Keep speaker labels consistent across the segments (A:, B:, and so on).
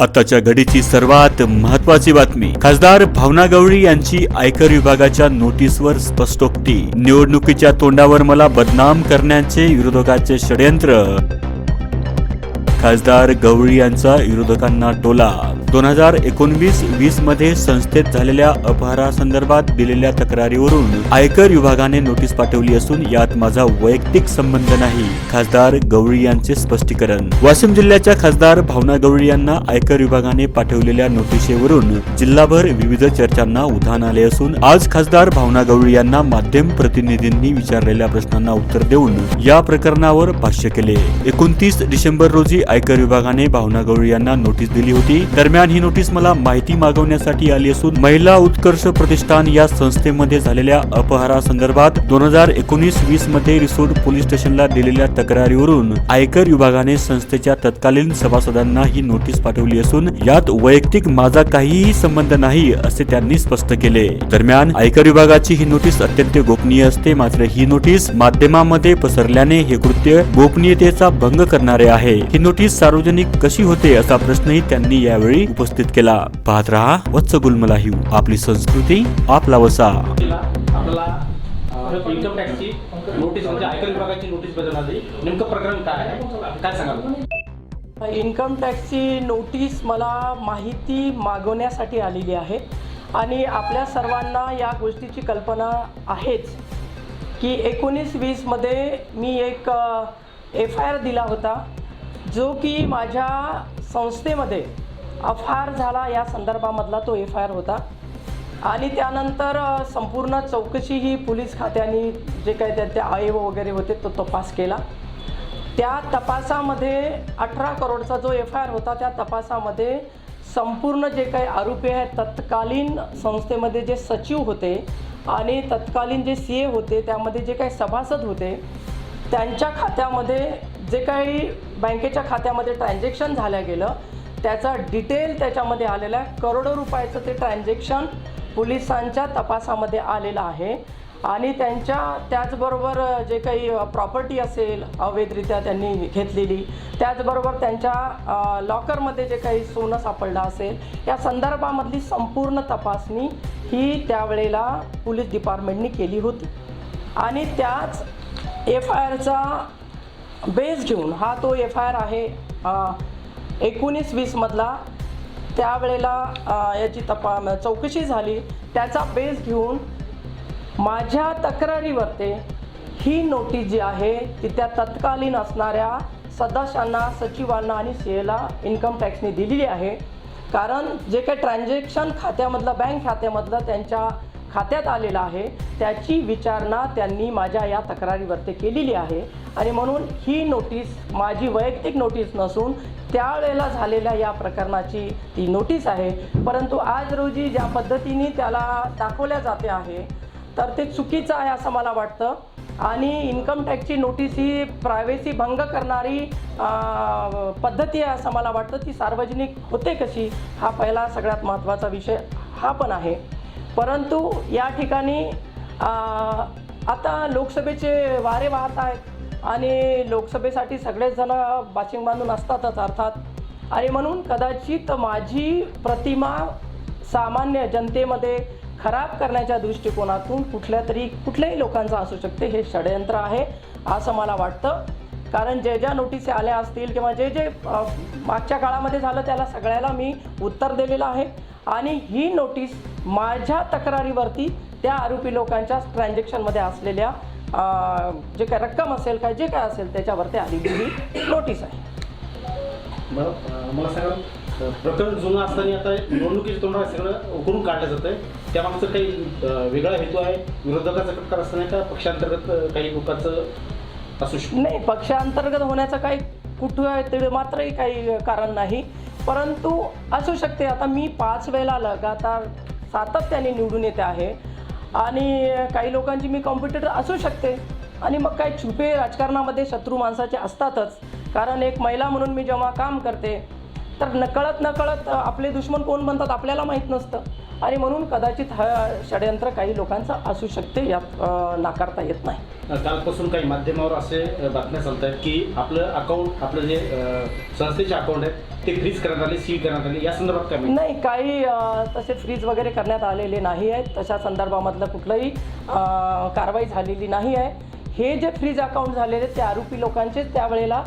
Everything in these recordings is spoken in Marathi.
A: आताच्या घडीची सर्वात महत्वाची बातमी. खासदार भावना गवळी यांची आयकर विभागाच्या नोटीसवर स्पष्टोक्ती. निवडणुकीच्या तोंडावर मला बदनाम करण्याचे विरोधकाचे षडयंत्र. खासदार गवळी यांचा विरोधकांना टोला. दोन हजार एकोणवीस वीसमध्ये संस्थेत झालेल्या अपहारासंदर्भात दिलेल्या तक्रारीवरून आयकर विभागाने नोटीस पाठवली असून यात माझा वैयक्तिक संबंध नाही खासदार गवळी यांचे स्पष्टीकरण. वाशिम जिल्ह्याच्या खासदार भावना गवळी यांना आयकर विभागाने पाठवलेल्या नोटिसेवरून जिल्हाभर विविध चर्चांना उधाण आले असून आज खासदार भावना गवळी यांना माध्यम प्रतिनिधींनी विचारलेल्या प्रश्नांना उत्तर देऊन या प्रकरणावर भाष्य केले. एकोणतीस डिसेंबर रोजी आयकर विभागाने भावना गवळी यांना नोटीस दिली होती. दरम्यान ही नोटीस मला माहिती मागवण्यासाठी आली असून महिला उत्कर्ष प्रतिष्ठान या संस्थेमध्ये झालेल्या अपहारासंदर्भात दोन हजार एकोणीस वीसमध्ये रिसोड पोलीस स्टेशनला दिलेल्या तक्रारीवरून आयकर विभागाने संस्थेच्या तत्कालीन सभासदांना ही नोटीस पाठवली असून यात वैयक्तिक माझा काहीही संबंध नाही असे त्यांनी स्पष्ट केले. दरम्यान आयकर विभागाची ही नोटीस अत्यंत गोपनीय असते. मात्र ही नोटीस माध्यमामध्ये पसरल्याने हे कृत्य गोपनीयतेचा भंग करणारे आहे. ही नोटीस सार्वजनिक कशी होते असा प्रश्नही त्यांनी यावेळी उपस्थित केला. पाहत रहा वत्स गुलमलाही. आपली संस्कृती आपला वसा.
B: तिला आपल्याला इन्कम टॅक्सची नोटीस म्हणजे आयकर विभागाची नोटीस बदल आली नेमकं प्रकरण काय आहे? काय सांगाल?
C: इन्कम टॅक्सची नोटीस मला माहिती मागवण्यासाठी आलेली आहे. आणि आपल्या सर्वांना या गोष्टीची कल्पना आहेच की एकोणीस वीसमध्ये मी एक एफ आय आर दिला होता. जो की माझ्या संस्थेमध्ये अपहार झाला या संदर्भामधला तो एफ आय आर होता. आणि त्यानंतर संपूर्ण चौकशी ही पोलीस खात्याने जे काही त्याचे आयव वगैरे होते तो तपास केला. त्या तपासामध्ये अठरा करोडचा जो एफ आय आर होता त्या तपासामध्ये संपूर्ण जे काही आरोपी आहेत तत्कालीन संस्थेमध्ये जे सचिव होते आणि तत्कालीन जे सी ए होते त्यामध्ये जे काही सभासद होते त्यांच्या खात्यामध्ये जे काही बँकेच्या खात्यामध्ये ट्रान्झॅक्शन झालं गेलं त्याचा डिटेल त्याच्यामध्ये आलेला आहे. करोडो रुपयाचं ते ट्रान्झॅक्शन पोलिसांच्या तपासामध्ये आलेलं आहे. आणि त्यांच्या त्याचबरोबर जे काही प्रॉपर्टी असेल अवैधरित्या त्यांनी घेतलेली त्याचबरोबर त्यांच्या लॉकरमध्ये जे काही सोनं सापडलं असेल या संदर्भामधली संपूर्ण तपासणी ही त्यावेळेला पोलीस डिपार्टमेंटनी केली होती. आणि त्याच एफ आय आरचा बेस घेऊन हा तो एफ आय आर आहे एकोणीस वीसमधला त्यावेळेला याची तपा चौकशी झाली. त्याचा बेस घेऊन माझ्या तक्रारीवरती ही नोटीस जी आहे ती त्या तत्कालीन असणाऱ्या सदस्यांना सचिवांना आणि सी एला इन्कम टॅक्सने दिलेली आहे. कारण जे काही ट्रान्झॅक्शन खात्यामधलं बँक खात्यामधलं त्यांच्या खात्यात आलेला आहे. त्याची विचारणा त्यांनी माझ्या या तक्रारीवरती केलेली आहे. आणि म्हणून ही नोटीस माझी वैयक्तिक नोटीस नसून त्यावेळेला झालेल्या या प्रकरणाची ती नोटीस आहे. परंतु आज रोजी ज्या पद्धतीने त्याला दाखवल्या जाते आहे तर ते चुकीचं आहे असं मला वाटतं. आणि इन्कम टॅक्सची नोटीस ही प्रायव्हेसी भंग करणारी पद्धती आहे असं मला वाटतं. ती सार्वजनिक होते कशी? हा पहिला सगळ्यात महत्त्वाचा विषय हा पण आहे. परंतु या ठिकाणी आता लोकसभेचे वारे वाहत आहेत आणि लोकसभेसाठी सगळेच जण बाचिंग बांधून असतातच अर्थात. आणि म्हणून कदाचित माझी प्रतिमा सामान्य जनतेमध्ये खराब करण्याच्या दृष्टिकोनातून कुठल्या तरी कुठल्याही लोकांचं असू शकते हे षडयंत्र आहे असं मला वाटतं. कारण जे ज्या नोटिसी आल्या असतील किंवा जे जे मागच्या काळामध्ये झालं त्याला सगळ्याला मी उत्तर दिलेलं आहे. आणि ही नोटीस माझ्या तक्रारीवरती त्या आरोपी लोकांच्या ट्रान्झॅक्शनमध्ये असलेल्या जे काय रक्कम असेल काय जे काय असेल त्याच्यावरती आलेली ही नोटीस आहे.
B: मला सांगा प्रकरण जुनं असताना आता निवडणुकीच्या तोंडावर सगळं उकरून काढलं जातं आहे त्यामागचं काही वेगळा हेतू आहे? विरोधकाचा प्रकार असताना का पक्षांतर्गत काही लोकांचं असू शकतं?
C: नाही पक्षांतर्गत होण्याचं काही कुठं आहे तिथे मात्रही काही कारण नाही. परंतु असू शकते आता मी पाच वेळेला लगातार सातत्याने निवडून येते आहे. आणि काही लोकांची मी कॉम्पिटिटर असू शकते. आणि मग काही छुपे राजकारणामध्ये शत्रू माणसाचे असतातच. कारण एक महिला म्हणून मी जेव्हा काम करते तर नकळत नकळत आपले दुश्मन कोण बनतात आपल्याला माहीत नसतं. आणि म्हणून कदाचित हा षडयंत्र काही लोकांचं असू शकते यात नाकारता येत नाही.
B: कालपासून काही माध्यमावर असे बातम्या चालत आहेत की आपलं अकाउंट आपलं जे संस्थेचे अकाउंट आहेत ते फ्रीज करण्यात आले सील करण्यात आले या संदर्भात काय?
C: नाही काही तसे फ्रीज वगैरे करण्यात आलेले नाही आहेत. तशा संदर्भामधलं कुठलंही कारवाई झालेली नाही आहे. हे जे फ्रीज अकाउंट झालेले ते आरोपी लोकांचे त्यावेळेला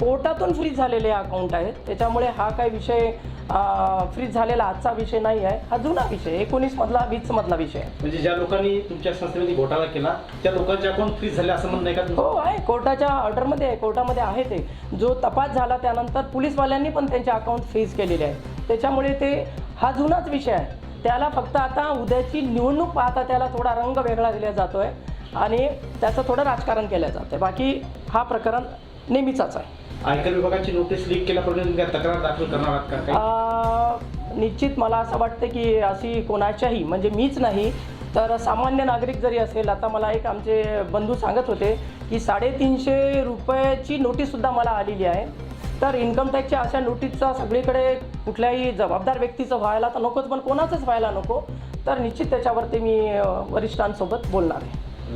C: कोर्टातून फ्रीज झालेले अकाउंट आहेत. त्याच्यामुळे हा काही विषय फ्रीज झालेला आजचा विषय नाही आहे. हा जुना विषय एकोणीसमधला वीसमधला विषय आहे.
B: म्हणजे ज्या लोकांनी तुमच्या संस्थेमध्ये घोटाळा केला त्या लोकांचे अकाउंट फ्रीज झाले असं म्हणणं आहे का तुमचं?
C: हो आहे. कोर्टाच्या ऑर्डरमध्ये आहे. कोर्टामध्ये आहे ते. जो तपास झाला त्यानंतर पोलीसवाल्यांनी पण त्यांचे अकाउंट फ्रीज केलेले आहे त्याच्यामुळे ते हा जुनाच विषय आहे. त्याला फक्त आता उद्याची निवडणूक पाहता त्याला थोडा रंग वेगळा दिला जातो आहे आणि त्याचं थोडं राजकारण केलं जातं आहे बाकी हा प्रकरण नेहमीचाच आहे.
B: आयकर विभागाची नोटीस लीक काय तक्रार दाखल करणार आहात का? काही
C: अ, निश्चित मला असं वाटतं की अशी कोणाच्याही म्हणजे मीच नाही तर सामान्य नागरिक जरी असेल आता मला एक आमचे बंधू सांगत होते की साडेतीनशे रुपयाची नोटीससुद्धा मला आलेली आहे. तर इन्कम टॅक्सच्या अशा नोटीसचा सगळीकडे कुठल्याही जबाबदार व्यक्तीचं व्हायला तर नकोच पण कोणाचंच व्हायला नको. तर निश्चित त्याच्यावरती मी अ, वरिष्ठांसोबत बोलणार आहे.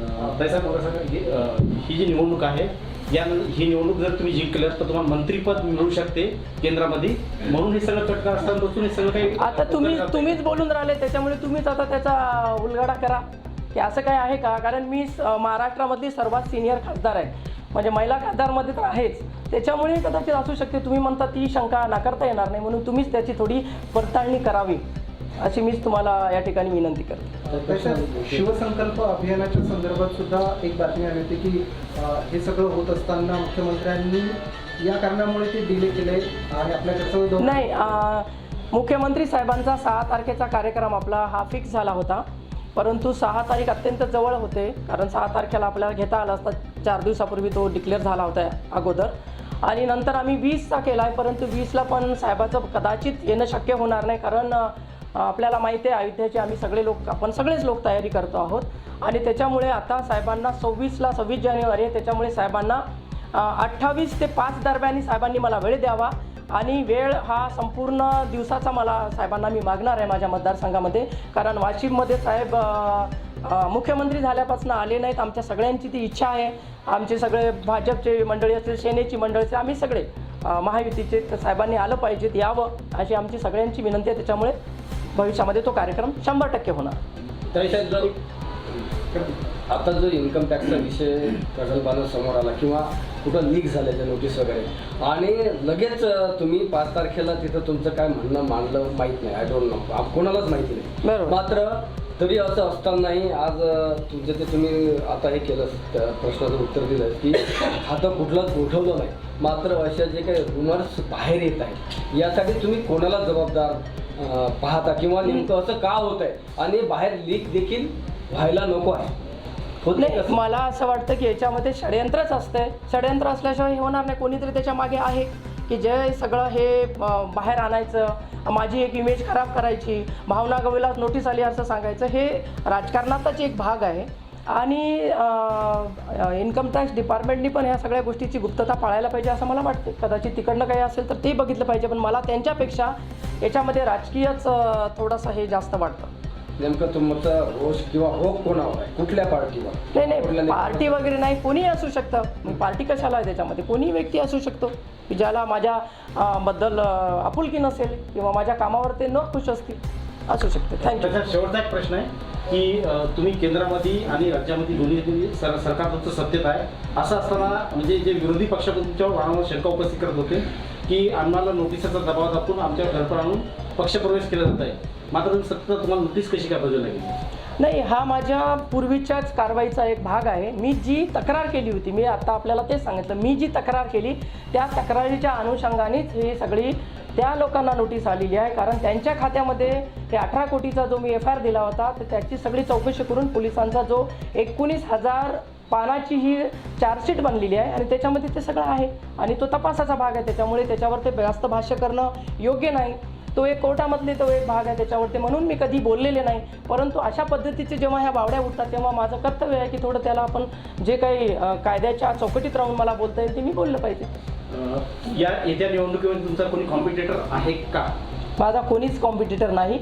B: अं, ताई साहेब मला सांगा की अं, ही जी निवडणूक आहे या ही निवडणूक जर तुम्ही जिंकल्यात तर तुम्हाला मंत्रीपद मिळू शकते केंद्रामध्ये. म्हणून हे सगळं कटका असताना बसून हे सगळं काही
C: आता तुम्ही तुम्हीच बोलून राहिले त्याच्यामुळे तुम्हीच आता त्याचा उलगडा करा. की असं काय आहे का? कारण मी महाराष्ट्रामधली सर्वात सिनियर खासदार आहे. म्हणजे महिला खासदारमध्ये तर आहेच. त्याच्यामुळे कदाचित असू शकते. तुम्ही म्हणता ती शंका नाकारता येणार नाही म्हणून तुम्हीच त्याची थोडी पडताळणी करावी. अशी मीच तुम्हाला या ठिकाणी विनंती करते.
D: शिवसंकल्प अभियानाच्या संदर्भात सुद्धा एक बातमी आली होती की हे सगळं होत असताना मुख्यमंत्र्यांनी या कारणामुळे ते डिले केले आणि आपल्याकडचं
C: नाही मुख्यमंत्री साहेबांचा सहा तारखेचा कार्यक्रम आपला हा फिक्स झाला होता. परंतु सहा तारीख अत्यंत जवळ होते कारण सहा तारखेला आपल्याला घेता आला असता चार दिवसापूर्वी तो डिक्लेअर झाला होता अगोदर. आणि नंतर आम्ही वीसचा केला आहे परंतु वीसला पण साहेबाचं कदाचित येणं शक्य होणार नाही कारण आपल्याला माहिती आहे अयोध्येचे आम्ही सगळे लोक आपण सगळेच लोक तयारी करतो आहोत. आणि त्याच्यामुळे आता साहेबांना सव्वीसला सव्वीस जानेवारी आहे त्याच्यामुळे साहेबांना अठ्ठावीस ते पाच दरम्यान साहेबांनी मला वेळ द्यावा. आणि वेळ हा संपूर्ण दिवसाचा मला साहेबांना मी मागणार आहे माझ्या मतदारसंघामध्ये. कारण वाशिममध्ये साहेब मुख्यमंत्री झाल्यापासून आले नाहीत. आमच्या सगळ्यांची ती इच्छा आहे. आमचे सगळे भाजपचे मंडळी असेल सेनेची मंडळी असेल आम्ही सगळे महायुतीचे तर साहेबांनी आलं पाहिजेत यावं अशी आमची सगळ्यांची विनंती आहे. त्याच्यामुळे भविष्यामध्ये तो कार्यक्रम शंभर टक्के होणार.
B: साहेब
E: आता जो इन्कम टॅक्सचा विषय प्रगल्भानं समोर आला किंवा कुठं लीक झाल्याच्या नोटीस वगैरे आणि लगेच तुम्ही पाच तारखेला तिथं तुमचं काय म्हणणं मांडलं माहीत नाही. आय डोंट नो कोणालाच माहिती नाही. मात्र तरी असं असतानाही आज तुमचं ते तुम्ही आता हे केलं त्या प्रश्नाचं उत्तर दिलं की खातं कुठलंच उठवलं नाही. मात्र अशा जे काही रुमर्स बाहेर येत आहेत यासाठी तुम्ही कोणाला जबाबदार पाहता किंवा नेमकं असं का होत आहे आणि बाहेर लीक देखील व्हायला नको आहे. होत नाही?
C: मला असं वाटतं की याच्यामध्ये षडयंत्रच असते षडयंत्र असल्याशिवाय हे होणार नाही. कोणीतरी त्याच्यामागे आहे की जे सगळं हे बाहेर आणायचं माझी एक इमेज खराब करायची भावना गवळीला नोटीस आली असं सांगायचं हे राजकारणाचाच एक भाग आहे. आणि इन्कम टॅक्स डिपार्टमेंटनी पण ह्या सगळ्या गोष्टीची गुप्तता पाळायला पाहिजे असं मला वाटते. कदाचित तिकडनं काही असेल तर ते बघितलं पाहिजे पण मला त्यांच्यापेक्षा याच्यामध्ये राजकीयच थोडंसं हे जास्त वाटतं.
E: नेमकं तुमचा रोष किंवा होप कोणावर आहे? कुठल्या पार्टीवर?
C: नाही नाही पार्टी वगैरे नाही कोणीही असू शकतं. मग पार्टी कशाला आहे त्याच्यामध्ये? कोणीही व्यक्ती असू शकतो. की ज्याला माझ्या बद्दल आपुलकी नसेल किंवा माझ्या कामावर ते न खुश असतील असू शकते. थँक्यू
B: शेवटचा एक प्रश्न आहे. की तुम्ही केंद्रामध्ये आणि राज्यामध्ये दोन्ही सर सरकार तुमचं सत्तेत आहे. असं असताना म्हणजे जे विरोधी पक्ष तुमच्यावर वारंवार शंका उपस्थित करत होते की आम्हाला नोटिसाचा दबाव दाखवून आमच्या घरपर आणून पक्षप्रवेश केला जात आहे. मात्र तुम्ही सत्ता तुम्हाला नोटीस कशी काय पाहिजे लागेल
C: नाही हा माझ्या पूर्वीच्याच कारवाईचा एक भाग आहे. मी जी तक्रार केली होती मी आता आपल्याला तेच सांगितलं. मी जी तक्रार केली त्या तक्रारीच्या अनुषंगानेच ही सगळी त्या लोकांना नोटीस आलेली आहे. कारण त्यांच्या खात्यामध्ये ते अठरा कोटीचा जो मी एफ आय आर दिला होता तर त्याची सगळी चौकशी करून पोलिसांचा जो एकोणीस हजार पानाची ही चार्जशीट बनलेली आहे आणि त्याच्यामध्ये ते सगळं आहे. आणि तो तपासाचा भाग आहे त्याच्यामुळे त्याच्यावर ते जास्त भाष्य करणं योग्य नाही. तो एक कोर्टामधले तो एक भाग आहे त्याच्यावरती म्हणून मी कधी बोललेले नाही. परंतु अशा पद्धतीचे जेव्हा ह्या बावड्या उठतात तेव्हा माझं कर्तव्य आहे की थोडं त्याला आपण जे काही कायद्याच्या चौकटीत राहून मला बोलता येईल ते मी बोललं पाहिजे.
B: या येत्या निवडणुकीमध्ये तुमचा कोणी कॉम्पिटिटर आहे का?
C: माझा कोणीच कॉम्पिटिटर नाही.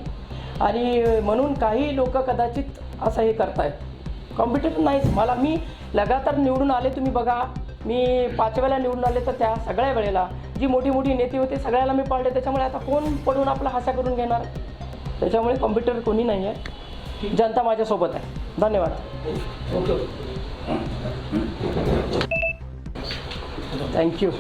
C: आणि म्हणून काही लोक कदाचित असं हे करतायत. कॉम्पिटिटर नाहीच. मला मी लगातार निवडून आले तुम्ही बघा मी पाच वेळेला निवडून आले तर त्या सगळ्या वेळेला जी मोठी मोठी नेते होते सगळ्याला मी पाळले त्याच्यामुळे आता कोण पडून आपला हासा करून घेणार? त्याच्यामुळे कॉम्प्युटर कोणी नाही आहे. जनता माझ्यासोबत आहे. धन्यवाद.
E: Okay
C: thank you